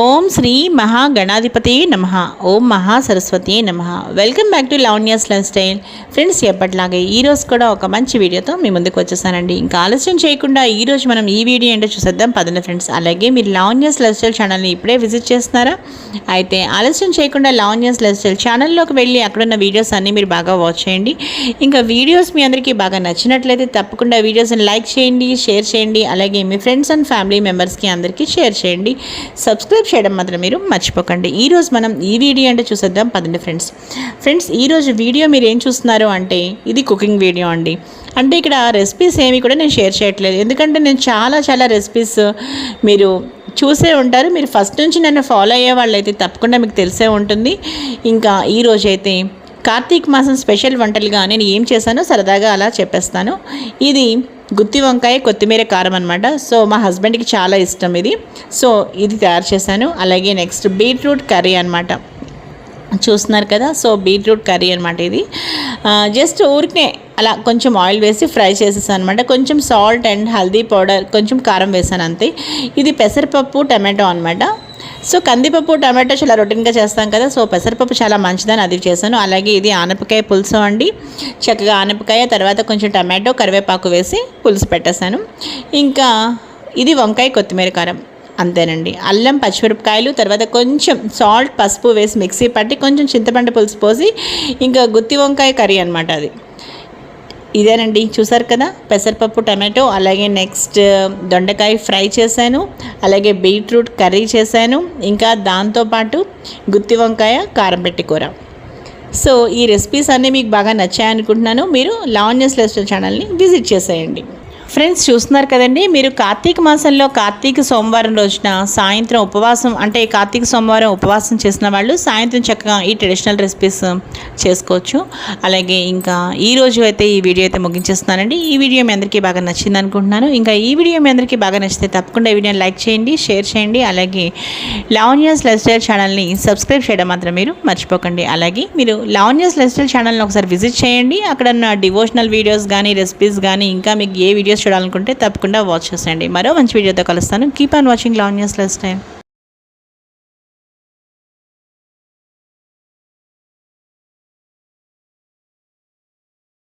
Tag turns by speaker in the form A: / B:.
A: ఓం శ్రీ మహాగణాధిపతి నమ. ఓం మహాసరస్వతి నమ. Welcome back to Lavanya's lifestyle friends ఎప్పటిలాగే ఈరోజు కూడా ఒక మంచి వీడియోతో మీ ముందుకు వచ్చేసానండి. ఇంకా ఆలస్యం చేయకుండా ఈరోజు మనం ఈ వీడియో ఏంటో చూసేద్దాం. పదండి ఫ్రెండ్స్ అలాగే మీరు లావణ్యాస్ లైఫ్ స్టైల్ ఛానల్ని ఇప్పుడే విజిట్ చేస్తున్నారా? అయితే ఆలస్యం చేయకుండా లావణ్యాస్ లైఫ్ స్టైల్ ఛానల్లోకి వెళ్ళి అక్కడున్న వీడియోస్ అన్నీ మీరు బాగా వాచ్ చేయండి. ఇంకా వీడియోస్ మీ అందరికీ బాగా నచ్చినట్లయితే తప్పకుండా వీడియోస్ని లైక్ చేయండి షేర్ చేయండి. అలాగే మీ ఫ్రెండ్స్ అండ్ ఫ్యామిలీ మెంబర్స్కి అందరికీ షేర్ చేయండి. సబ్స్క్రైబ్ చేయడం మాత్రం మీరు మర్చిపోకండి. ఈరోజు మనం ఈ వీడియో అంటే చూసేద్దాం. పదండి ఫ్రెండ్స్. ఫ్రెండ్స్ ఈరోజు వీడియో మీరు ఏం చూస్తున్నారు అంటే ఇది కుకింగ్ వీడియో అండి. అంటే ఇక్కడ రెసిపీస్ ఏమి కూడా నేను షేర్ చేయట్లేదు. ఎందుకంటే నేను చాలా చాలా రెసిపీస్ మీరు చూసే ఉంటారు. మీరు ఫస్ట్ నుంచి నన్ను ఫాలో అయ్యే వాళ్ళైతే తప్పకుండా మీకు తెలిసే ఉంటుంది. ఇంకా ఈ రోజైతే కార్తీక మాసం స్పెషల్ వంటలుగా నేను ఏం చేశానో సరదాగా అలా చెప్పేస్తాను. ఇది గుత్తి వంకాయ కొత్తిమీర కారం అనమాట సో మా హస్బెండ్కి చాలా ఇష్టం ఇది. సో ఇది తయారు చేశాను. అలాగే నెక్స్ట్ బీట్రూట్ కర్రీ అనమాట చూస్తున్నారు కదా? సో బీట్రూట్ కర్రీ అనమాట ఇది. జస్ట్ ఊరికే అలా కొంచెం ఆయిల్ వేసి ఫ్రై చేసేసాను అనమాట కొంచెం సాల్ట్ అండ్ హల్దీ పౌడర్ కొంచెం కారం వేసాను అంతే. ఇది పెసరపప్పు టమాటో అనమాట సో కందిపప్పు టమాటో చాలా రొటీన్గా చేస్తాం కదా సో పెసరపప్పు చాలా మంచిదని అది చేశాను. అలాగే ఇది ఆనపకాయ పులుసు అండి. చక్కగా ఆనపకాయ తర్వాత కొంచెం టమాటో కరివేపాకు వేసి పులుసు పెట్టేశాను. ఇంకా ఇది వంకాయ కొత్తిమీర కారం అంతేనండి. అల్లం పచ్చిమిరపకాయలు తర్వాత కొంచెం సాల్ట్ పసుపు వేసి మిక్సీ పట్టి కొంచెం చింతపండు పులుసు పోసి ఇంకా గుత్తి వంకాయ కర్రీ అనమాట అది. ఇదేనండి చూసారు కదా? పెసరపప్పు టమాటో అలాగే నెక్స్ట్ దొండకాయ ఫ్రై చేశాను అలాగే బీట్రూట్ కర్రీ చేశాను ఇంకా దాంతోపాటు గుత్తి వంకాయ కారం పెట్టి కూర. సో ఈ రెసిపీస్ అన్నీ మీకు బాగా నచ్చాయనుకుంటున్నాను. మీరు లావణ్యస్ లెస్టర్ ఛానల్ని విజిట్ చేసేయండి. ఫ్రెండ్స్ చూస్తున్నారు కదండి మీరు కార్తీక మాసంలో కార్తీక సోమవారం రోజున సాయంత్రం ఉపవాసం అంటే కార్తీక సోమవారం ఉపవాసం చేసిన వాళ్ళు సాయంత్రం చక్కగా ఈ ట్రెడిషనల్ రెసిపీస్ చేసుకోవచ్చు. అలాగే ఇంకా ఈ రోజు అయితే ఈ వీడియో అయితే ముగించేస్తున్నానండి. ఈ వీడియో మీ అందరికీ బాగా నచ్చింది అనుకుంటున్నాను. ఇంకా ఈ వీడియో మీ అందరికీ బాగా నచ్చితే తప్పకుండా ఈ వీడియోని లైక్ చేయండి షేర్ చేయండి. అలాగే లావణ్యాస్ లైఫ్ స్టైల్ ఛానల్ని సబ్స్క్రైబ్ చేయడం మాత్రం మీరు మర్చిపోకండి. అలాగే మీరు లావణ్యాస్ లైఫ్ స్టైల్ ఛానల్ని ఒకసారి విజిట్ చేయండి. అక్కడ ఉన్న డివోషనల్ వీడియోస్ కానీ రెసిపీస్ కానీ ఇంకా మీకు ఏ వీడియోస్ చూడాలనుకుంటే తప్పకుండా వాచ్ చేసేయండి. మరో మంచి వీడియోతో కలుస్తాను. Keep on watching Lavanya's lifestyle